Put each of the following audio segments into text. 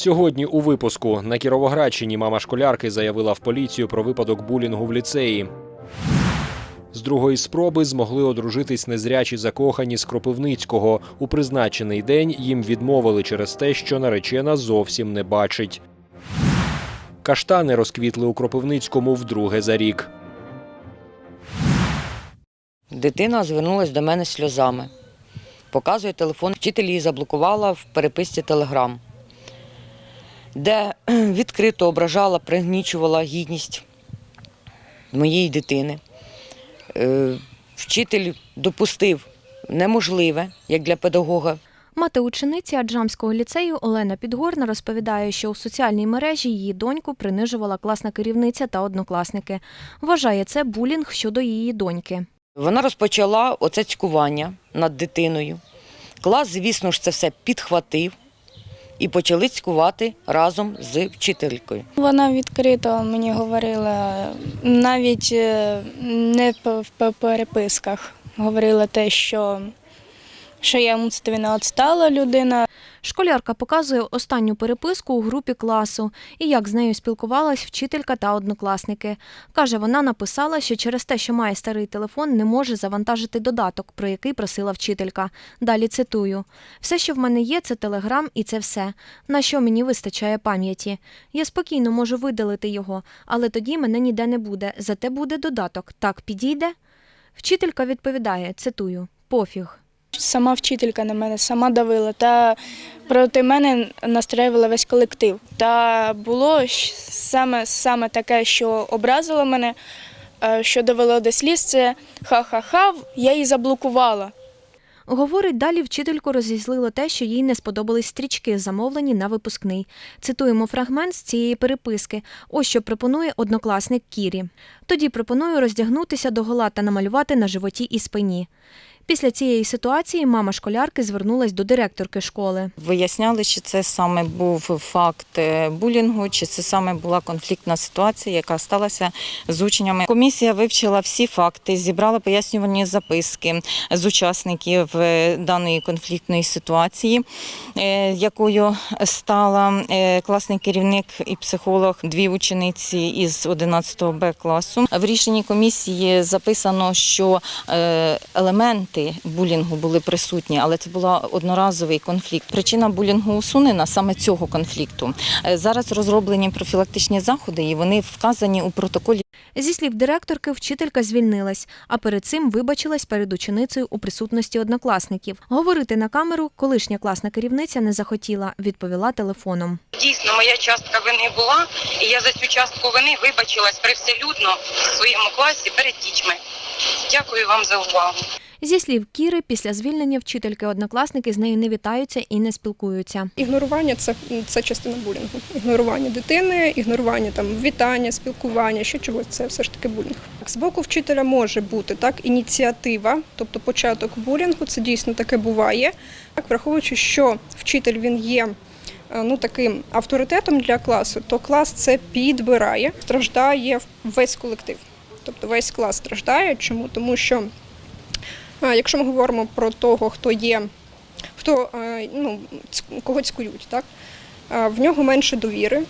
Сьогодні у випуску на Кіровоградщині мама школярки заявила в поліцію про випадок булінгу в ліцеї. З другої спроби змогли одружитись незрячі закохані з Кропивницького. У призначений день їм відмовили через те, що наречена зовсім не бачить. Каштани розквітли у Кропивницькому вдруге за рік. Дитина звернулася до мене сльозами. Показує телефон. Вчитель її заблокувала в переписці Телеграм, де відкрито ображала, пригнічувала гідність моєї дитини. Е, Вчитель допустив неможливе, як для педагога, Мати учениці Аджамського ліцею Олена Підгорна розповідає, що у соціальній мережі її доньку принижувала класна керівниця та однокласники. Вважає це булінг щодо її доньки. Вона розпочала оце цькування над дитиною. Клас, звісно ж, це все підхватив і почали цькувати разом з вчителькою. Вона відкрито мені говорила, навіть е, не по, переписках. Говорила те, що, що я не відстала людина. Школярка показує останню переписку у групі класу і як з нею спілкувалась вчителька та однокласники. Каже, вона написала, що через те, що має старий телефон, не може завантажити додаток, про який просила вчителька. Далі цитую: все, що в мене є, це телеграм, і це все. На що мені вистачає пам'яті. Я спокійно можу видалити його, але тоді мене ніде не буде. Зате буде додаток. Так підійде? Вчителька відповідає: цитую: пофіг. Сама вчителька на мене сама давила та проти мене настраювала весь колектив. Та було саме, саме таке, що образило мене, е, що довело до сліз, це ха-ха-ха, я її заблокувала. Говорить, далі вчительку розізлило те, що їй не сподобались стрічки, замовлені на випускний. Цитуємо фрагмент з цієї переписки. Ось що пропонує однокласник Кірі. Тоді пропоную роздягнутися до гола та намалювати на животі і спині. Після цієї ситуації мама школярки звернулась до директорки школи. Виясняли, чи це саме був факт е, булінгу, чи це саме була конфліктна ситуація, яка сталася з учнями. Комісія вивчила всі факти, зібрала пояснювальні записки з учасників е, даної конфліктної ситуації, е, якою стала класний керівник і психолог, дві учениці із 11 Б класу. В рішенні комісії записано, що е, елементи булінгу були присутні, але це була одноразовий конфлікт. Причина булінгу усунена саме цього конфлікту. Е, Зараз розроблені профілактичні заходи, і вони вказані у протоколі. Зі слів директорки, вчителька звільнилась, а перед цим вибачилась перед ученицею у присутності однокласників. Говорити на камеру колишня класна керівниця не захотіла, відповіла телефоном. Дійсно, моя частка вини була, і я за цю частку вини вибачилась привселюдно в своєму класі перед дітьми. Дякую вам за увагу. Зі слів Кіри, після звільнення вчительки однокласники з нею не вітаються і не спілкуються. Ігнорування це, це частина булінгу. Ігнорування дитини, ігнорування там вітання, спілкування, що чогось це все ж таки булінг. З боку вчителя може бути так ініціатива, тобто початок булінгу, це дійсно таке буває. Так, враховуючи, що вчитель він є. е, Ну, таким авторитетом для класу, то клас це підбирає, страждає весь колектив. Тобто весь клас страждає. Чому? Тому що Якщо ми говоримо про того, хто є, хто е, ну, кого цькують, так? в нього менше довіри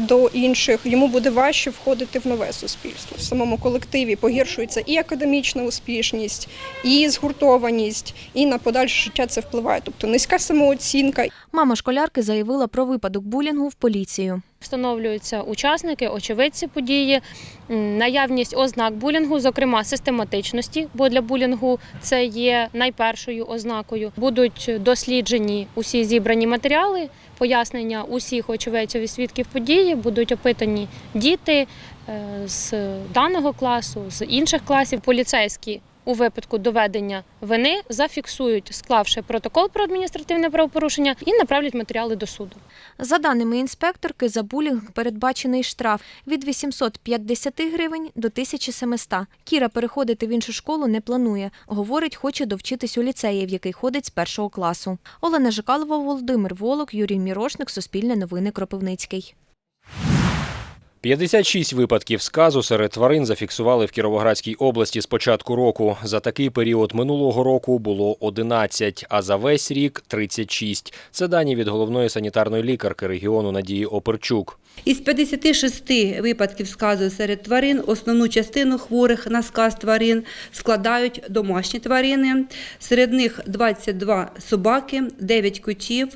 до інших, йому буде важче входити в нове суспільство. В самому колективі погіршується і академічна успішність, і згуртованість, і на подальше життя це впливає. Тобто низька самооцінка Мама школярки заявила про випадок булінгу в поліцію. Встановлюються учасники, очевидці події, наявність ознак булінгу, зокрема систематичності, бо для булінгу це є найпершою ознакою. Будуть досліджені усі зібрані матеріали, пояснення усіх очевидців і свідків події, будуть опитані діти е, з даного класу, з інших класів. Поліцейські у випадку доведення вини зафіксують, склавши протокол про адміністративне правопорушення і направлять матеріали до суду. За даними інспекторки, за булінг передбачений штраф від 850 гривень до 1700. Кіра переходити в іншу школу не планує. Говорить, хоче довчитись у ліцеї, в який ходить з першого класу. Олена Жикалова, Володимир Волок, Юрій Мірошник, Суспільне новини Кропивницький. 56 випадків сказу серед тварин зафіксували в Кіровоградській області з початку року. За такий період минулого року було 11, а за весь рік 36. Це дані від головної санітарної лікарки регіону Надії Оперчук. Із 56 випадків сказу серед тварин основну частину хворих на сказ тварин складають домашні тварини. Серед них 22 собаки, 9 котів,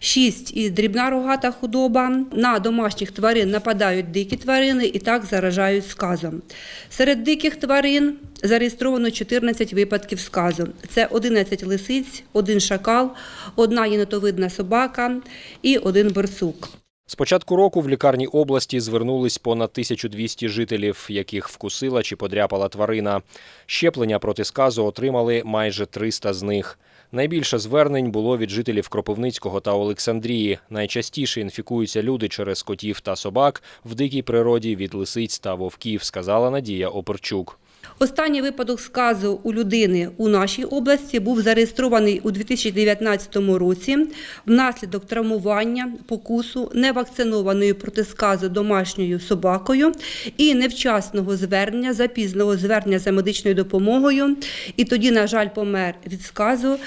6 і дрібна рогата худоба. На домашніх тварин нападають дикі тварини і так заражають сказом. Серед диких тварин зареєстровано 14 випадків сказу. Це 11 лисиць, один шакал, одна єнотовидна собака і один борсук. З початку року в лікарні області звернулись понад 1200 жителів, яких вкусила чи подряпала тварина. Щеплення проти сказу отримали майже 300 з них. Найбільше звернень було від жителів Кропивницького та Олександрії. Найчастіше інфікуються люди через котів та собак в дикій природі від лисиць та вовків, сказала Надія Оперчук. Останній випадок сказу у людини у нашій області був зареєстрований у 2019 році внаслідок травмування, покусу невакцинованою проти сказу домашньою собакою і невчасного звернення, запізного звернення за медичною допомогою. І тоді, на жаль, помер від сказу.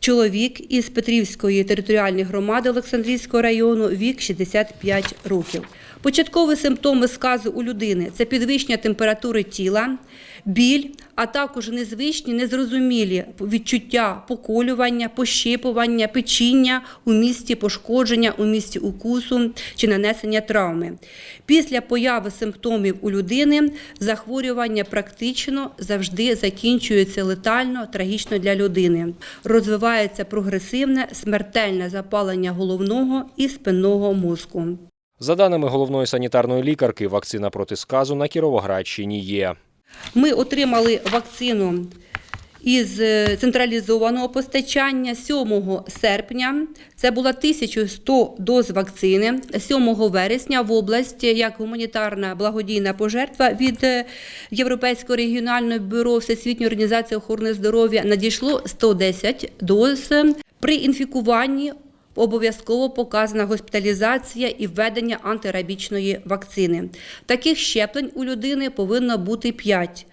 Чоловік із Петрівської територіальної громади Олександрійського району вік 65 років. Початкові симптоми сказу у людини це підвищення температури тіла, біль, а також незвичні, незрозумілі відчуття поколювання, пощипування, печіння у місці пошкодження, у місці укусу чи нанесення травми. Після появи симптомів у людини захворювання практично завжди закінчується летально, трагічно для людини. Розвивається прогресивне смертельне запалення головного і спинного мозку. За даними головної санітарної лікарки, вакцина проти сказу на Кіровоградщині є. Ми отримали вакцину із е, централізованого постачання 7 серпня. Це було 1100 доз вакцини. 7 вересня в області як гуманітарна благодійна пожертва від е, Європейського регіонального бюро Всесвітньої організації охорони здоров'я надійшло 110 доз. При інфікуванні Обов'язково показана госпіталізація і введення антирабічної вакцини. Таких щеплень у людини повинно бути 5.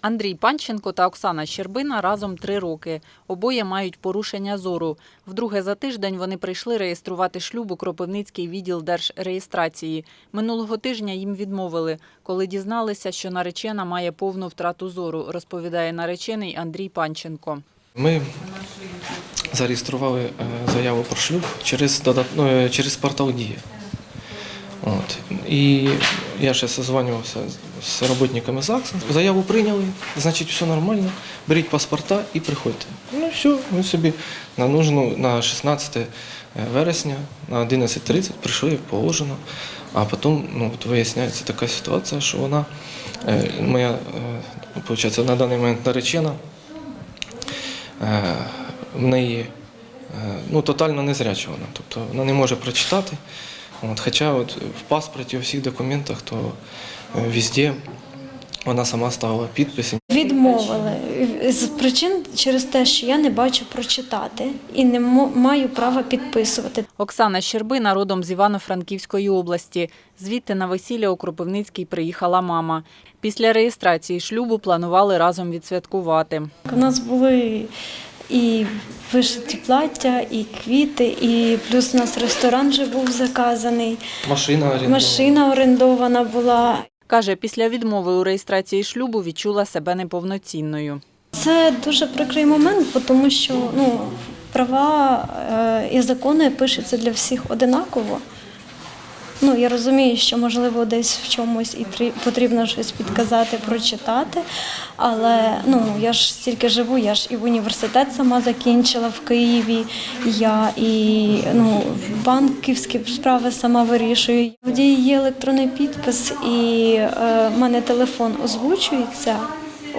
Андрій Панченко та Оксана Щербина разом три роки. Обоє мають порушення зору. Вдруге за тиждень вони прийшли реєструвати шлюб у Кропивницький відділ держреєстрації. Минулого тижня їм відмовили, коли дізналися, що наречена має повну втрату зору, розповідає наречений Андрій Панченко. Ми зареєстрували е, заяву про шлюб через, ну, е, через портал Дія. От. І я ще созванювався з роботниками ЗАГСу. Заяву прийняли, значить, все нормально. Беріть паспорта і приходьте. Ну все, ми собі на нужну на 16 вересня на 11.30 прийшли положено. А потім ну, от виясняється така ситуація, що вона, е, моя, е, виходить, на даний момент наречена, е, в неї е, ну, тотально незряча вона. Тобто вона не може прочитати. От, хоча от в паспорті, у всіх документах, то е, везде вона сама ставила підписи. Відмовили з причин через те, що я не бачу прочитати і не мо- маю права підписувати. Оксана Щербина родом з Івано-Франківської області. Звідти на весілля у Кропивницький приїхала мама. Після реєстрації шлюбу планували разом відсвяткувати. У нас були і вишиті плаття, і квіти, і плюс у нас ресторан вже був заказаний, Машина орендована. машина орендована була. Каже, після відмови у реєстрації шлюбу відчула себе неповноцінною. Це дуже прикрий момент, тому що ну, права е, і закони пишуться для всіх одинаково. Ну, я розумію, що можливо десь в чомусь і трі- потрібно щось підказати, прочитати. Але ну я ж стільки живу, я ж і в університет сама закінчила в Києві. Я і ну, банківські справи сама вирішую. В дії є електронний підпис, і е, мене телефон озвучується.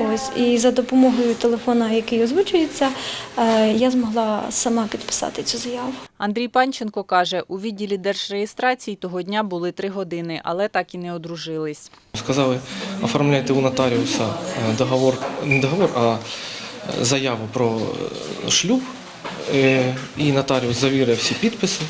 Ось і за допомогою телефона, який озвучується, е, я змогла сама підписати цю заяву. Андрій Панченко каже, у відділі держреєстрації того дня були три години, але так і не одружились. Сказали, оформляйте у нотаріуса е, договор, не договор, а е, заяву про шлюб. І нотаріус завірив всі підписи.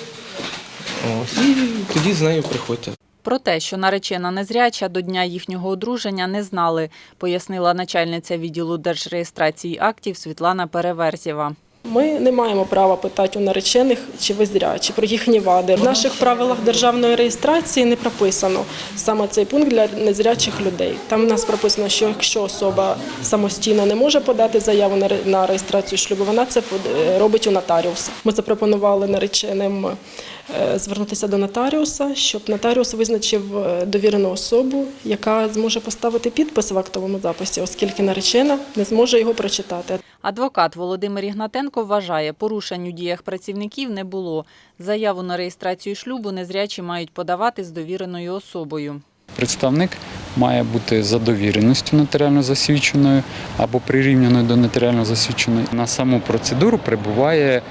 І тоді з нею приходьте. Про те, що наречена незряча до дня їхнього одруження не знали, пояснила начальниця відділу держреєстрації актів Світлана Переверзєва. Ми не маємо права питати у наречених, чи ви зрячі, про їхні вади. В наших правилах державної реєстрації не прописано саме цей пункт для незрячих людей. Там у нас прописано, що якщо особа самостійно не може подати заяву на ре- на реєстрацію шлюбу, вона це е, робить у нотаріуса. Ми запропонували нареченим е, звернутися до нотаріуса, щоб нотаріус визначив е, довірену особу, яка зможе поставити підпис в актовому записі, оскільки наречена не зможе його прочитати. Адвокат Володимир Ігнатенко вважає, порушень у діях працівників не було. Заяву на реєстрацію шлюбу незрячі мають подавати з довіреною особою. Представник має бути за довіреністю нотаріально засвідченою або прирівняною до нотаріально засвідченої. На саму процедуру прибуває,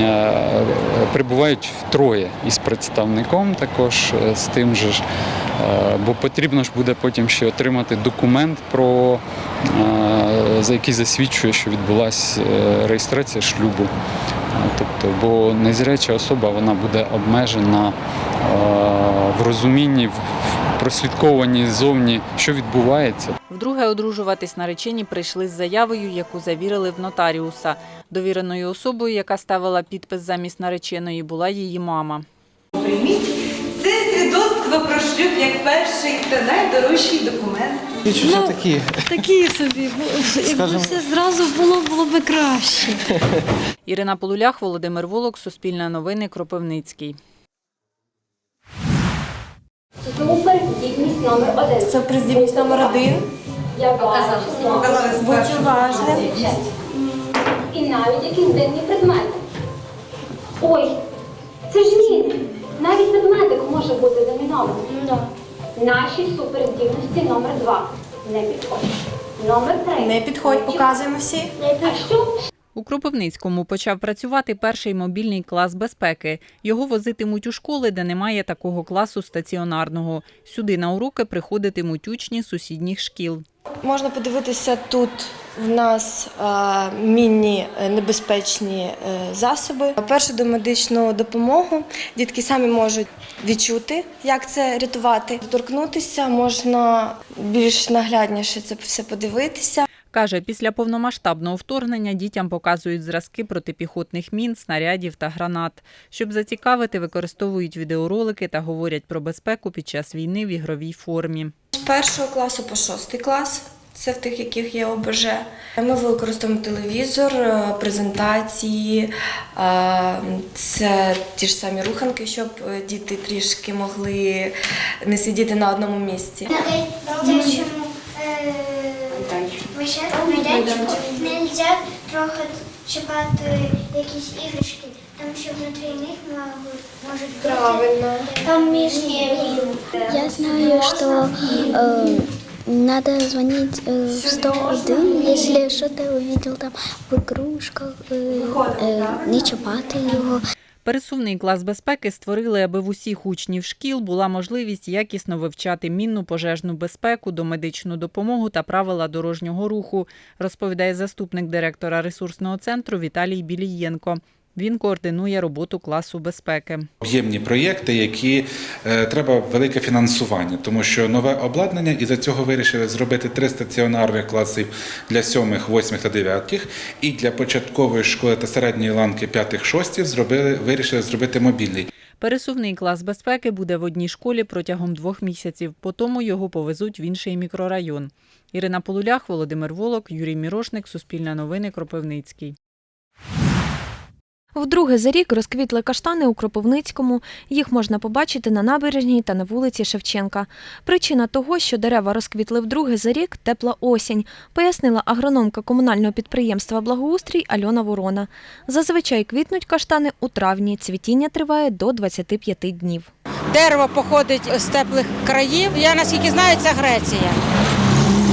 е, прибувають троє із представником, також е, з тим же ж. Е, Бо потрібно ж буде потім ще отримати документ, про, за який засвідчує, що відбулася реєстрація шлюбу. Тобто, бо незряча особа вона буде обмежена в розумінні, в ззовні, що відбувається. Вдруге одружуватись наречені прийшли з заявою, яку завірили в нотаріуса. Довіреною особою, яка ставила підпис замість нареченої, була її мама. Прийміть Це свідоцтво про шлюб як перший та найдорожчий документ. Відчуття такі. Такі собі, якби все зразу було, було би краще. Ірина Полулях, Володимир Волок, Суспільне новини, Кропивницький. Це приздібність номер один. Я Будь уважним. І навіть якісь дивні предмети. Ой, це ж міни. Навіть предметик може бути замінований. Наші суперздібності номер два. Не підходить. Номер три. Не підходь, показуємо всі. А що? У Кропивницькому почав працювати перший мобільний клас безпеки. Його возитимуть у школи, де немає такого класу стаціонарного. Сюди на уроки приходитимуть учні сусідніх шкіл. Можна подивитися тут в нас е, мінні е, небезпечні е, засоби. Першу домедичну допомогу дітки самі можуть відчути, як це рятувати. Доторкнутися можна більш наглядніше це все подивитися. Каже, після повномасштабного вторгнення дітям показують зразки протипіхотних мін, снарядів та гранат. Щоб зацікавити, використовують відеоролики та говорять про безпеку під час війни в ігровій формі. З першого класу по шостий клас. Це в тих, яких є ОБЖ. Ми використовуємо телевізор, е, презентації, е, це ті ж самі руханки, щоб е, діти трішки могли не сидіти на одному місці. Дитячому майданчику нельзя трохи чіпати якісь іграшки, тому що внутрі них можуть бути Правильно. там міжні. Я знаю, что э, надо звонить э, в 101, если что-то увидел там в игрушках, э, э, не чіпати його. Пересувний клас безпеки створили, аби в усіх учнів шкіл була можливість якісно вивчати мінну пожежну безпеку, домедичну допомогу та правила дорожнього руху, розповідає заступник директора ресурсного центру Віталій Білієнко. Він координує роботу класу безпеки. Об'ємні проєкти, які е, треба велике фінансування, тому що нове обладнання, і за цього вирішили зробити три стаціонарних класів для сьомих, восьмих та дев'ятих, і для початкової школи та середньої ланки п'ятих, шостів зробили, вирішили зробити мобільний. Пересувний клас безпеки буде в одній школі протягом двох місяців. Потім його повезуть в інший мікрорайон. Ірина Полулях, Володимир Волок, Юрій Мірошник, Суспільне новини, Кропивницький. Вдруге за рік розквітли каштани у Кропивницькому. Їх можна побачити на набережній та на вулиці Шевченка. Причина того, що дерева розквітли вдруге за рік – тепла осінь, пояснила агрономка комунального підприємства «Благоустрій» Альона Ворона. Зазвичай квітнуть каштани у травні. Цвітіння триває до 25 днів. Дерево походить з теплих країв. Я наскільки знаю, це Греція.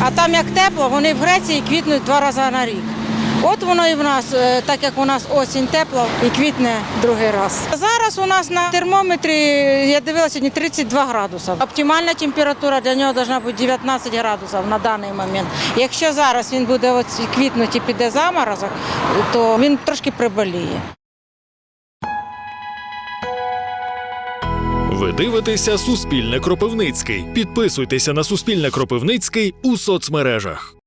А там як тепло, вони в Греції квітнуть два рази на рік. От воно і в нас, е, так як у нас осінь тепла і квітне другий раз. Зараз у нас на термометрі, я дивилася сьогодні 32 градуси. Оптимальна температура для нього має бути 19 градусів на даний момент. Якщо зараз він буде от квітнути і піде заморозок, то він трошки приболіє. Ви дивитеся Суспільне Кропивницький. Підписуйтеся на Суспільне Кропивницький у соцмережах.